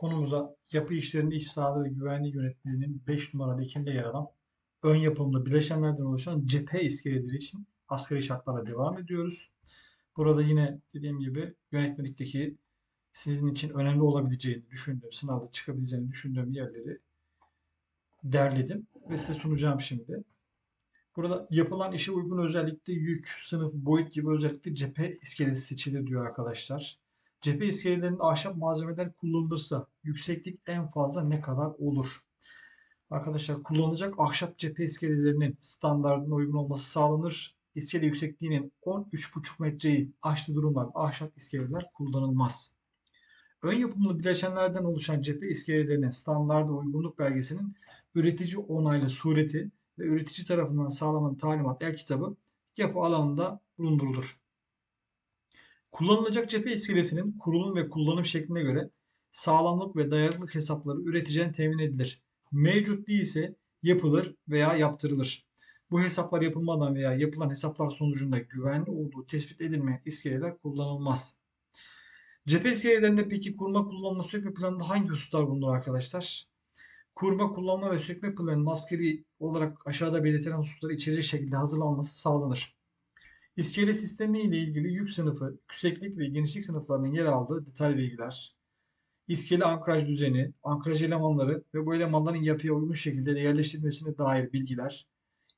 konumuza yapı işlerinde iş sağlığı ve güvenliği yönetmeliğinin 5 numaralı ekinde yer alan ön yapımlı bileşenlerden oluşan cephe iskeleleri için asgari şartlara devam ediyoruz. Burada yine dediğim gibi yönetmelikteki sizin için önemli olabileceğini düşündüğüm, sınavda çıkabileceğini düşündüğüm yerleri derledim ve size sunacağım şimdi. Burada yapılan işe uygun özellikle yük, sınıf, boyut gibi özellikle cephe iskelesi seçilir diyor arkadaşlar. Cephe iskelelerinde ahşap malzemeler kullanılırsa yükseklik en fazla ne kadar olur? Arkadaşlar kullanılacak ahşap cephe iskelelerinin standartına uygun olması sağlanır. İskele yüksekliğinin 13,5 metreyi aştığı durumlarda ahşap iskeleler kullanılmaz. Ön yapımlı bileşenlerden oluşan cephe iskelelerinin standarda uygunluk belgesinin üretici onaylı sureti ve üretici tarafından sağlanan talimat el kitabı yapı alanında bulundurulur. Kullanılacak cephe iskelesinin kurulum ve kullanım şekline göre sağlamlık ve dayanıklılık hesapları üreticiden temin edilir. Mevcut değilse yapılır veya yaptırılır. Bu hesaplar yapılmadan veya yapılan hesaplar sonucunda güvenli olduğu tespit edilmeyen iskeleler kullanılmaz. Cephe iskelelerinde peki kurma kullanma sökme planında hangi hususlar bulunur arkadaşlar? Kurma kullanma ve sökme planının askeri olarak aşağıda belirtilen hususları içerecek şekilde hazırlanması sağlanır. İskele sistemi ile ilgili yük sınıfı, yükseklik ve genişlik sınıflarının yer aldığı detay bilgiler, iskele ankraj düzeni, ankraj elemanları ve bu elemanların yapıya uygun şekilde de yerleştirilmesine dair bilgiler,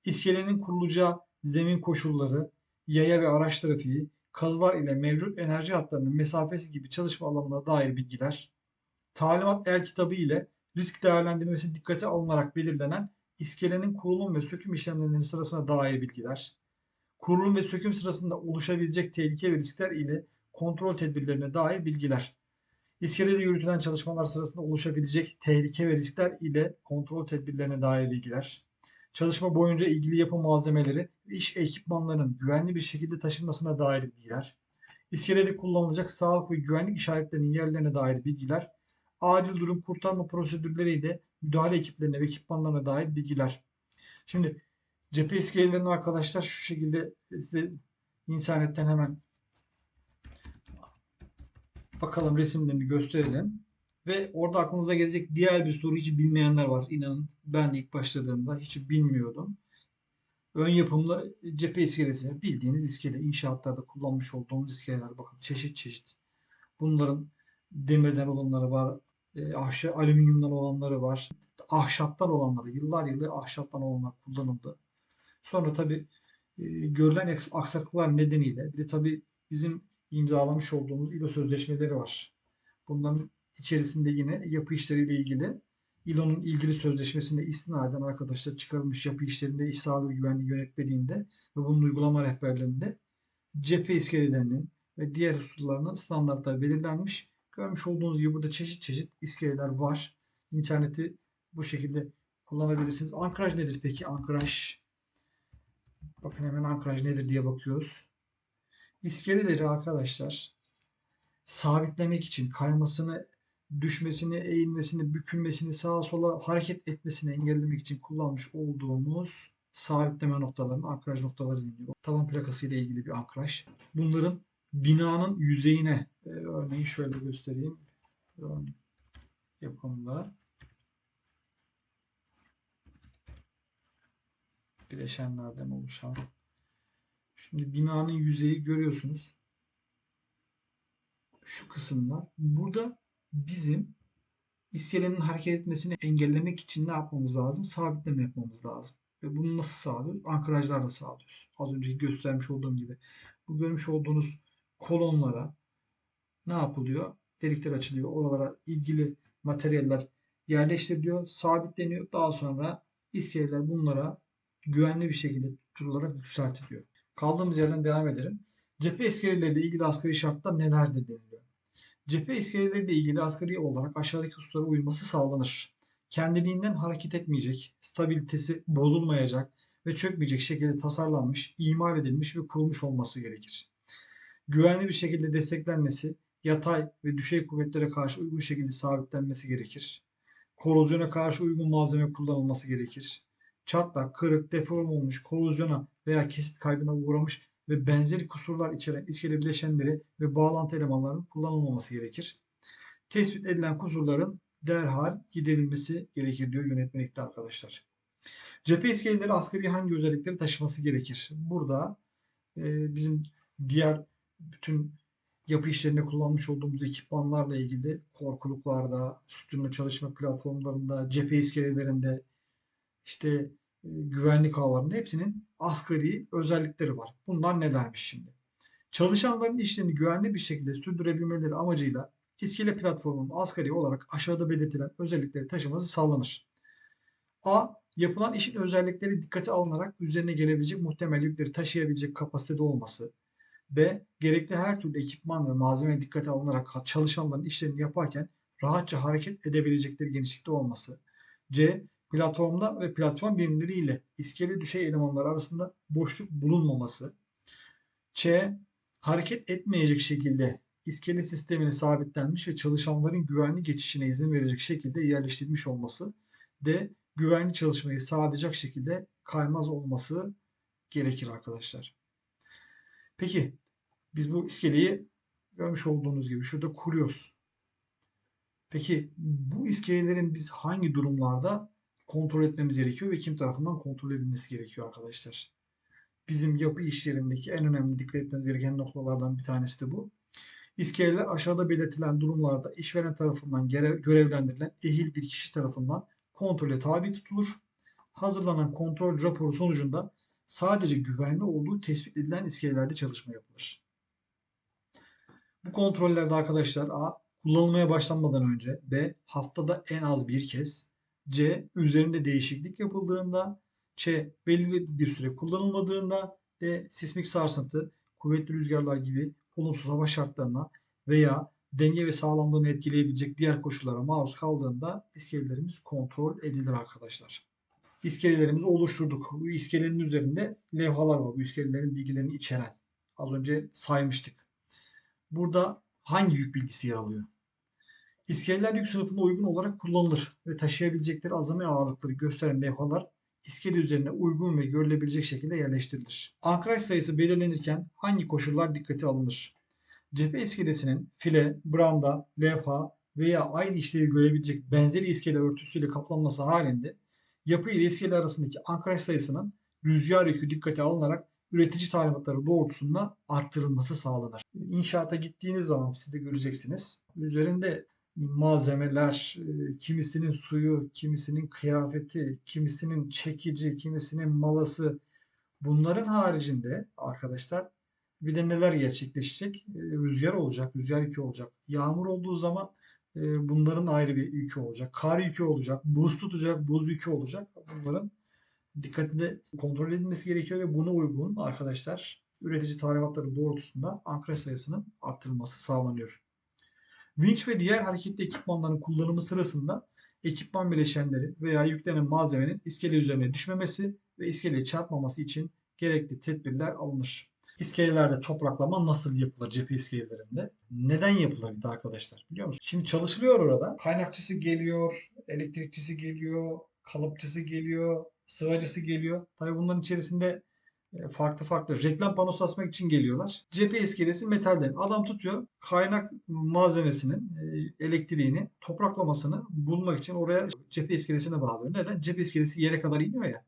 iskelenin kurulacağı zemin koşulları, yaya ve araç trafiği, kazılar ile mevcut enerji hatlarının mesafesi gibi çalışma alanına dair bilgiler, talimat el kitabı ile risk değerlendirmesi dikkate alınarak belirlenen iskelenin kurulum ve söküm işlemlerinin sırasına dair bilgiler, kurulum ve söküm sırasında oluşabilecek tehlike ve riskler ile kontrol tedbirlerine dair bilgiler, iskelede yürütülen çalışmalar sırasında oluşabilecek tehlike ve riskler ile kontrol tedbirlerine dair bilgiler, çalışma boyunca ilgili yapı malzemeleri ve iş ekipmanlarının güvenli bir şekilde taşınmasına dair bilgiler, iskelede kullanılacak sağlık ve güvenlik işaretlerinin yerlerine dair bilgiler, acil durum kurtarma prosedürleriyle müdahale ekiplerine ve ekipmanlarına dair bilgiler. Şimdi cephe iskelelerini arkadaşlar şu şekilde size internetten hemen bakalım resimlerini gösterelim. Ve orada aklınıza gelecek diğer bir soru hiç bilmeyenler var. İnanın ben de ilk başladığımda hiç bilmiyordum. Ön yapımlı cephe iskelesi. Bildiğiniz iskele. inşaatlarda kullanmış olduğumuz iskeleler. Bakın çeşit çeşit. Bunların demirden olanları var. E, ahşap, alüminyumdan olanları var. Ahşaptan olanları. Yıllar yılı ahşaptan olanlar kullanıldı. Sonra tabi e, görülen aksaklıklar nedeniyle bir de tabi bizim imzalamış olduğumuz İLO sözleşmeleri var. Bunların içerisinde yine yapı işleriyle ilgili İLO'nun ilgili sözleşmesine istinaden arkadaşlar çıkarılmış yapı işlerinde iş sağlığı ve güvenliği yönetmeliğinde ve bunun uygulama rehberlerinde cephe iskelelerinin ve diğer hususlarının standartları belirlenmiş. Görmüş olduğunuz gibi burada çeşit çeşit iskeleler var. İnterneti bu şekilde kullanabilirsiniz. Ankraj nedir peki? Ankraj bakın hemen ankraj nedir diye bakıyoruz. İskeleleri arkadaşlar sabitlemek için kaymasını düşmesini, eğilmesini, bükülmesini, sağa sola hareket etmesini engellemek için kullanmış olduğumuz sabitleme noktalarının ankraj noktaları deniyor. Taban plakası ile ilgili bir ankraj. Bunların binanın yüzeyine e, örneğin şöyle göstereyim. Yapımda bileşenlerden oluşan Şimdi binanın yüzeyi görüyorsunuz. Şu kısımda. Burada bizim iskelenin hareket etmesini engellemek için ne yapmamız lazım? Sabitleme yapmamız lazım. Ve bunu nasıl sağlıyoruz? Ankrajlarla sağlıyoruz. Az önce göstermiş olduğum gibi. Bu görmüş olduğunuz kolonlara ne yapılıyor? Delikler açılıyor. Oralara ilgili materyaller yerleştiriliyor, sabitleniyor. Daha sonra iskeleler bunlara güvenli bir şekilde tutularak yükseltiliyor. Kaldığımız yerden devam edelim. Cephe iskeleleriyle ilgili asgari şartlar nelerdir deniliyor. Cephe iskeleleriyle ilgili asgari olarak aşağıdaki hususlara uyulması sağlanır. Kendiliğinden hareket etmeyecek, stabilitesi bozulmayacak ve çökmeyecek şekilde tasarlanmış, imal edilmiş ve kurulmuş olması gerekir. Güvenli bir şekilde desteklenmesi, yatay ve düşey kuvvetlere karşı uygun şekilde sabitlenmesi gerekir. Korozyona karşı uygun malzeme kullanılması gerekir. Çatlak, kırık, deform olmuş, korozyona veya kesit kaybına uğramış ve benzeri kusurlar içeren iskele bileşenleri ve bağlantı elemanlarının kullanılmaması gerekir. tespit edilen kusurların derhal giderilmesi gerekir diyor yönetmelikte arkadaşlar. Cephe iskeleleri asgari hangi özellikleri taşıması gerekir? Burada e, bizim diğer bütün yapı işlerinde kullanmış olduğumuz ekipmanlarla ilgili korkuluklarda, sütunlu çalışma platformlarında, cephe iskelelerinde, işte e, güvenlik ağlarında hepsinin asgari özellikleri var. Bunlar nelermiş şimdi? Çalışanların işlerini güvenli bir şekilde sürdürebilmeleri amacıyla iskele platformunun asgari olarak aşağıda belirtilen özellikleri taşıması sağlanır. A. Yapılan işin özellikleri dikkate alınarak üzerine gelebilecek muhtemel yükleri taşıyabilecek kapasitede olması. B. Gerekli her türlü ekipman ve malzeme dikkate alınarak çalışanların işlerini yaparken rahatça hareket edebilecekleri genişlikte olması. C. Platformda ve platform birimleri ile iskele düşey elemanlar arasında boşluk bulunmaması. Ç. Hareket etmeyecek şekilde iskele sistemine sabitlenmiş ve çalışanların güvenli geçişine izin verecek şekilde yerleştirilmiş olması. D. Güvenli çalışmayı sağlayacak şekilde kaymaz olması gerekir arkadaşlar. Peki biz bu iskeleyi görmüş olduğunuz gibi şurada kuruyoruz. Peki bu iskelelerin biz hangi durumlarda kontrol etmemiz gerekiyor ve kim tarafından kontrol edilmesi gerekiyor arkadaşlar? Bizim yapı işlerindeki en önemli dikkat etmemiz gereken noktalardan bir tanesi de bu. İskeleler aşağıda belirtilen durumlarda işveren tarafından görevlendirilen ehil bir kişi tarafından kontrole tabi tutulur. Hazırlanan kontrol raporu sonucunda sadece güvenli olduğu tespit edilen iskelelerde çalışma yapılır. Bu kontrollerde arkadaşlar A. Kullanılmaya başlanmadan önce B. Haftada en az bir kez C. Üzerinde değişiklik yapıldığında Ç. Belirli bir süre kullanılmadığında D. Sismik sarsıntı, kuvvetli rüzgarlar gibi olumsuz hava şartlarına veya denge ve sağlamlığını etkileyebilecek diğer koşullara maruz kaldığında iskelelerimiz kontrol edilir arkadaşlar. İskelelerimizi oluşturduk. Bu iskelenin üzerinde levhalar var. Bu iskelelerin bilgilerini içeren. Az önce saymıştık. Burada hangi yük bilgisi yer alıyor? İskeleler yük sınıfına uygun olarak kullanılır ve taşıyabilecekleri azami ağırlıkları gösteren levhalar iskele üzerine uygun ve görülebilecek şekilde yerleştirilir. Ankraj sayısı belirlenirken hangi koşullar dikkate alınır? Cephe iskelesinin file, branda, levha veya aynı işlevi görebilecek benzeri iskele örtüsüyle kaplanması halinde yapı ile iskele arasındaki ankraj sayısının rüzgar yükü dikkate alınarak üretici talimatları doğrultusunda arttırılması sağlanır. İnşaata gittiğiniz zaman siz de göreceksiniz. Üzerinde malzemeler, e, kimisinin suyu, kimisinin kıyafeti, kimisinin çekici, kimisinin malası bunların haricinde arkadaşlar bir de neler gerçekleşecek? E, rüzgar olacak, rüzgar yükü olacak. Yağmur olduğu zaman e, bunların ayrı bir yükü olacak. Kar yükü olacak, buz tutacak, buz yükü olacak. Bunların dikkatinde kontrol edilmesi gerekiyor ve buna uygun arkadaşlar üretici talimatları doğrultusunda ankara sayısının artırılması sağlanıyor. Vinç ve diğer hareketli ekipmanların kullanımı sırasında ekipman bileşenleri veya yüklenen malzemenin iskele üzerine düşmemesi ve iskeleye çarpmaması için gerekli tedbirler alınır. İskelelerde topraklama nasıl yapılır cephe iskelelerinde? Neden yapılır bir de arkadaşlar biliyor musunuz? Şimdi çalışılıyor orada. Kaynakçısı geliyor, elektrikçisi geliyor, kalıpçısı geliyor, sıvacısı geliyor. Tabii bunların içerisinde farklı farklı reklam panosu asmak için geliyorlar. Cephe iskelesi metalden. Adam tutuyor kaynak malzemesinin e, elektriğini, topraklamasını bulmak için oraya cephe iskelesine bağlıyor. Neden? Cephe iskelesi yere kadar iniyor ya.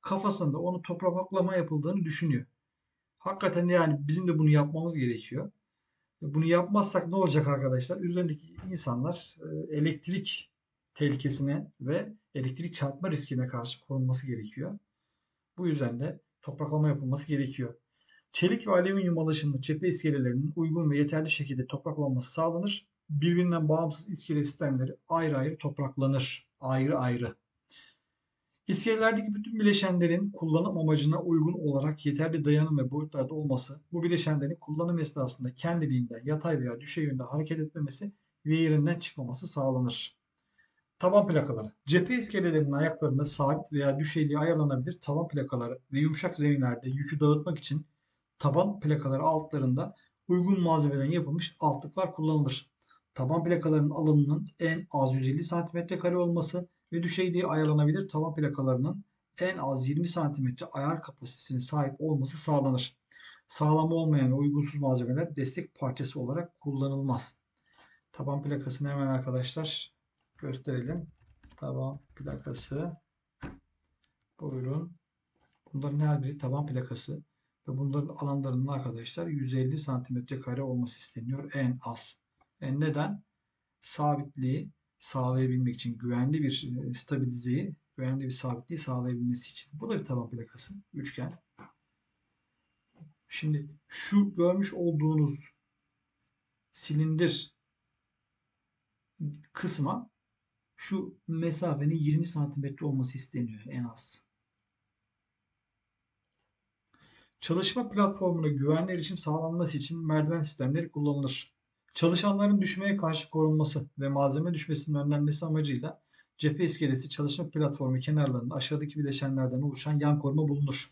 Kafasında onu topraklama yapıldığını düşünüyor. Hakikaten yani bizim de bunu yapmamız gerekiyor. E, bunu yapmazsak ne olacak arkadaşlar? Üzerindeki insanlar elektrik tehlikesine ve elektrik çarpma riskine karşı korunması gerekiyor. Bu yüzden de topraklama yapılması gerekiyor. Çelik ve alüminyum alaşımlı cephe iskelelerinin uygun ve yeterli şekilde topraklanması sağlanır. Birbirinden bağımsız iskele sistemleri ayrı ayrı topraklanır. Ayrı ayrı. İskelelerdeki bütün bileşenlerin kullanım amacına uygun olarak yeterli dayanım ve boyutlarda olması, bu bileşenlerin kullanım esnasında kendiliğinden yatay veya düşey yönde hareket etmemesi ve yerinden çıkmaması sağlanır. Taban plakaları. Cephe iskelelerinin ayaklarında sabit veya düşeyliğe ayarlanabilir taban plakaları ve yumuşak zeminlerde yükü dağıtmak için taban plakaları altlarında uygun malzemeden yapılmış altlıklar kullanılır. Taban plakalarının alanının en az 150 cm olması ve düşeyliğe ayarlanabilir taban plakalarının en az 20 cm ayar kapasitesine sahip olması sağlanır. Sağlam olmayan ve uygunsuz malzemeler destek parçası olarak kullanılmaz. Taban plakasını hemen arkadaşlar gösterelim. Taban plakası. Buyurun. Bunların her biri taban plakası. Ve bunların alanlarının arkadaşlar 150 santimetre kare olması isteniyor en az. E neden? Sabitliği sağlayabilmek için güvenli bir e, stabilizeyi, güvenli bir sabitliği sağlayabilmesi için. Bu da bir taban plakası. Üçgen. Şimdi şu görmüş olduğunuz silindir kısma şu mesafenin 20 santimetre olması isteniyor en az. Çalışma platformuna güvenli erişim sağlanması için merdiven sistemleri kullanılır. Çalışanların düşmeye karşı korunması ve malzeme düşmesinin önlenmesi amacıyla cephe iskelesi çalışma platformu kenarlarında aşağıdaki bileşenlerden oluşan yan koruma bulunur.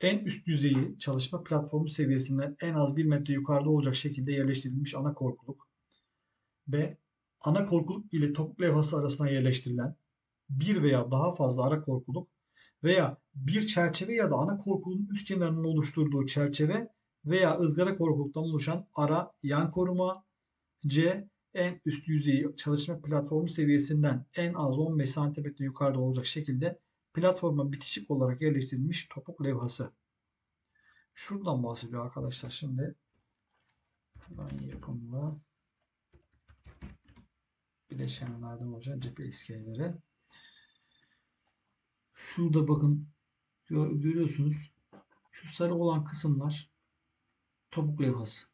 En üst düzeyi çalışma platformu seviyesinden en az 1 metre yukarıda olacak şekilde yerleştirilmiş ana korkuluk ve ana korkuluk ile topuk levhası arasına yerleştirilen bir veya daha fazla ara korkuluk veya bir çerçeve ya da ana korkuluğun üst kenarının oluşturduğu çerçeve veya ızgara korkuluktan oluşan ara yan koruma C en üst yüzeyi çalışma platformu seviyesinden en az 15 cm yukarıda olacak şekilde platforma bitişik olarak yerleştirilmiş topuk levhası. Şuradan bahsediyor arkadaşlar şimdi. Ben yapımlı bileşenlerden olacak cephe iskeleleri. Şurada bakın gör, görüyorsunuz. Şu sarı olan kısımlar topuk levhası.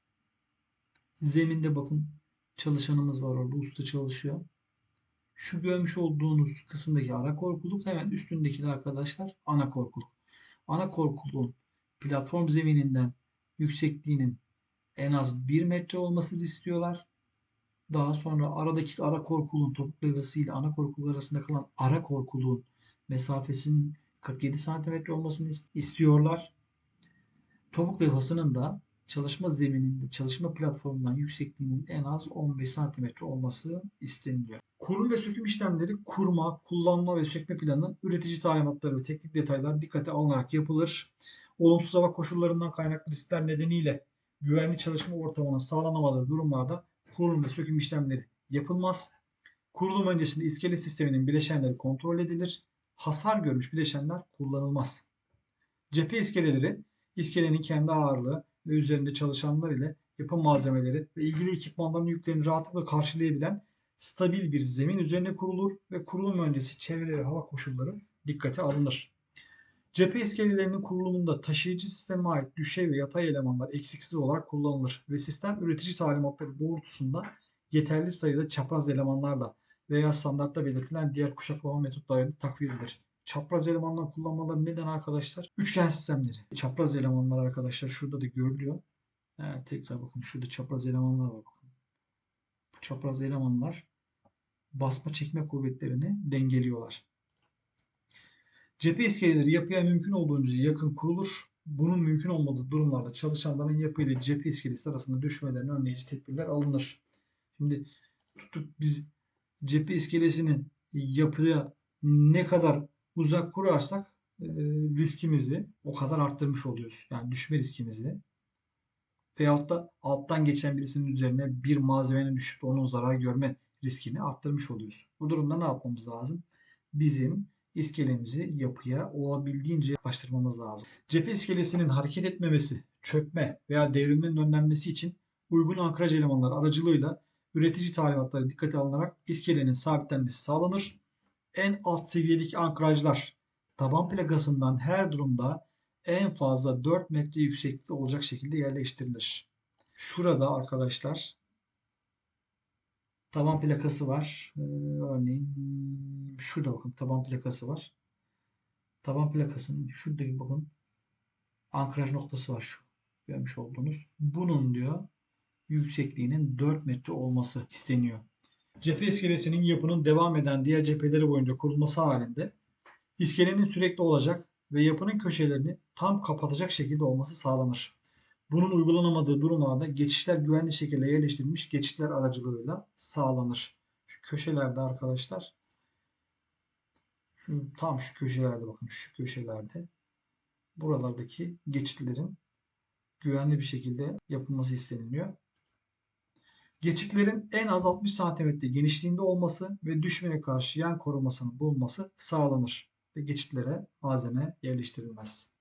Zeminde bakın çalışanımız var orada. Usta çalışıyor. Şu görmüş olduğunuz kısımdaki ara korkuluk hemen üstündeki de arkadaşlar ana korkuluk. Ana korkuluğun platform zemininden yüksekliğinin en az 1 metre olmasını istiyorlar. Daha sonra aradaki ara korkuluğun topuk levhası ile ana korkuluk arasında kalan ara korkuluğun mesafesinin 47 santimetre olmasını istiyorlar. Topuk levhasının da çalışma zemininde, çalışma platformundan yüksekliğinin en az 15 santimetre olması isteniliyor. Kurum ve söküm işlemleri kurma, kullanma ve sökme planı üretici talimatları ve teknik detaylar dikkate alınarak yapılır. Olumsuz hava koşullarından kaynaklı riskler nedeniyle güvenli çalışma ortamının sağlanamadığı durumlarda kurulum ve söküm işlemleri yapılmaz. Kurulum öncesinde iskele sisteminin bileşenleri kontrol edilir. Hasar görmüş bileşenler kullanılmaz. Cephe iskeleleri iskelenin kendi ağırlığı ve üzerinde çalışanlar ile yapım malzemeleri ve ilgili ekipmanların yüklerini rahatlıkla karşılayabilen stabil bir zemin üzerine kurulur ve kurulum öncesi çevre ve hava koşulları dikkate alınır. Cephe iskelelerinin kurulumunda taşıyıcı sisteme ait düşey ve yatay elemanlar eksiksiz olarak kullanılır ve sistem üretici talimatları doğrultusunda yeterli sayıda çapraz elemanlarla veya standartta belirtilen diğer kuşaklama metotlarıyla takviye edilir. Çapraz elemanlar kullanmaları neden arkadaşlar? Üçgen sistemleri. Çapraz elemanlar arkadaşlar şurada da görülüyor. Evet, tekrar bakın şurada çapraz elemanlar var. Bakın. Bu çapraz elemanlar basma çekme kuvvetlerini dengeliyorlar. Cephe iskeleleri yapıya mümkün olduğunca yakın kurulur. Bunun mümkün olmadığı durumlarda çalışanların yapı ile cephe iskelesi arasında düşmelerini önleyici tedbirler alınır. Şimdi tutup biz cephe iskelesini yapıya ne kadar uzak kurarsak e, riskimizi o kadar arttırmış oluyoruz. Yani düşme riskimizi. Veyahut da alttan geçen birisinin üzerine bir malzemenin düşüp onun zarar görme riskini arttırmış oluyoruz. Bu durumda ne yapmamız lazım? Bizim iskelemizi yapıya olabildiğince yaklaştırmamız lazım. Cephe iskelesinin hareket etmemesi, çökme veya devrilmenin önlenmesi için uygun ankraj elemanları aracılığıyla üretici talimatları dikkate alınarak iskelenin sabitlenmesi sağlanır. En alt seviyedeki ankrajlar taban plakasından her durumda en fazla 4 metre yükseklikte olacak şekilde yerleştirilir. Şurada arkadaşlar taban plakası var. Ee, örneğin şurada bakın taban plakası var. Taban plakasının şuradaki bakın ankraj noktası var şu. Görmüş olduğunuz. Bunun diyor yüksekliğinin 4 metre olması isteniyor. Cephe iskelesinin yapının devam eden diğer cepheleri boyunca kurulması halinde iskelenin sürekli olacak ve yapının köşelerini tam kapatacak şekilde olması sağlanır. Bunun uygulanamadığı durumlarda geçişler güvenli şekilde yerleştirilmiş geçitler aracılığıyla sağlanır. Şu köşelerde arkadaşlar şu, tam şu köşelerde bakın şu köşelerde buralardaki geçitlerin güvenli bir şekilde yapılması isteniliyor. Geçitlerin en az 60 cm genişliğinde olması ve düşmeye karşı yan korumasının bulunması sağlanır ve geçitlere malzeme yerleştirilmez.